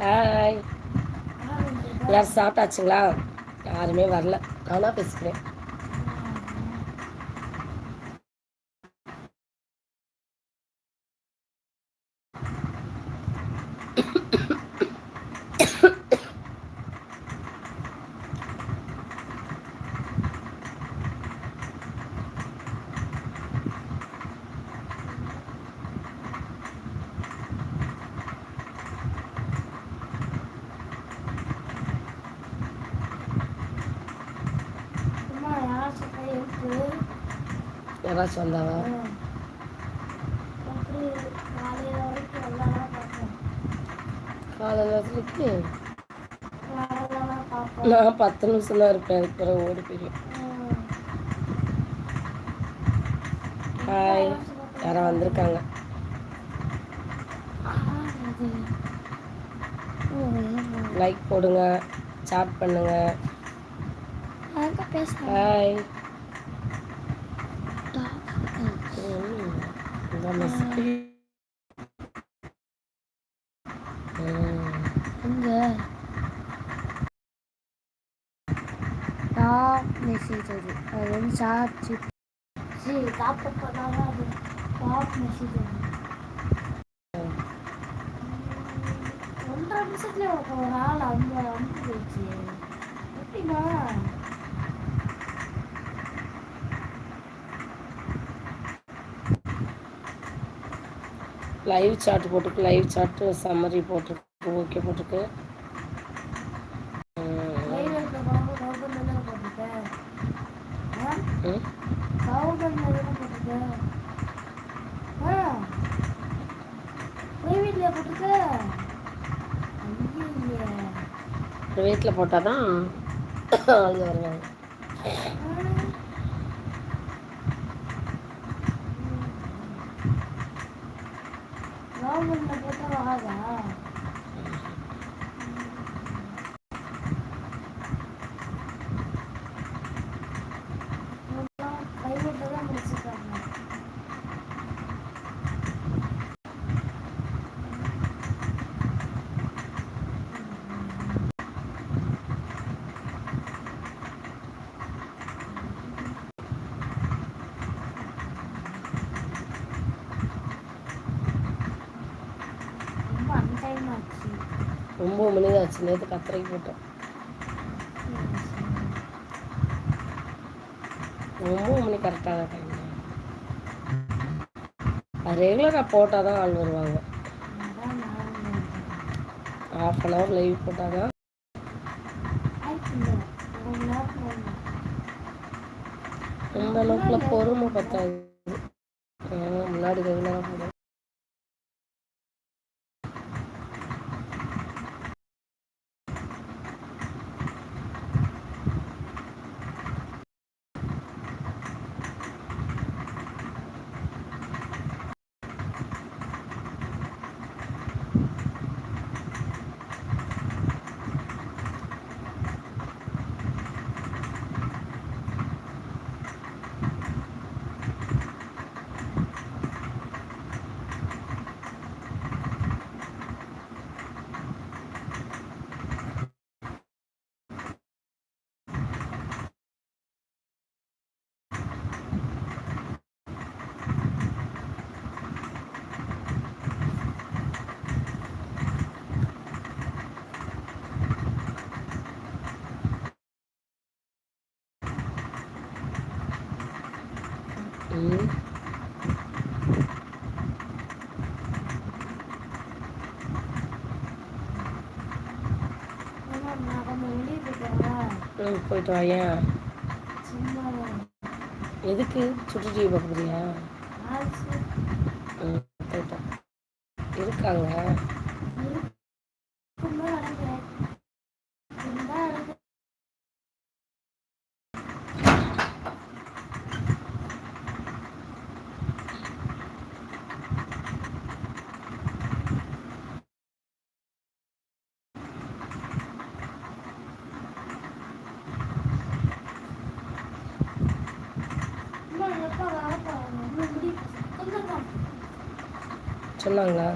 Hi எல்லாரும் சாப்பிட்டாச்சுங்களா? யாருமே வரல. நானாக பேசுகிறேன் யாராச்சும் வந்தாவா? காலை நேரத்துக்கு நான் பத்து நிமிஷம் தான் இருப்பேன். அதுக்கு பிறகு ஓடி போயிடும் ஹாய் யாரோ வந்திருக்காங்க. லைக் போடுங்க. சாட் பண்ணுங்க. ஹாய் மெசேஜ் எங்க அது அது வந்து சாட் சரி டாப் அது டாப் மெசேஜ் ஒன்றரை நிமிஷத்துல ஒரு ஆள் அந்த வந்து போயிடுச்சு எப்படிமா லைவ் சாட் போட்டுருக்கு? லைவ் சாட்டு சம்மரி போட்டிருக்கு? ஓகே போட்டிருக்கு? வீட்டில் போட்டால் தான் ஆளுங்க வருவாங்க ஒம்பது மணி தான் ஆச்சு. நேற்று கத்திரைக்கு போட்டோம். ஒம்பது மணி கரெக்டான டைம் அது ரெகுலராக போட்டால் தான் ஆள் வருவாங்க. ஹாஃப் அன் ஹவர் லைவ் போட்டால் தான். அந்த அளவுக்குள்ள பொறுமை பத்தாது. முன்னாடி ரெகுலராக போடுவோம். போயிட்டு வாயா. எதுக்கு சுட்டு டிவி பார்க்க போறியா? ம் போயிட்டேன் இருக்காங்க. சொன்னாங்களா?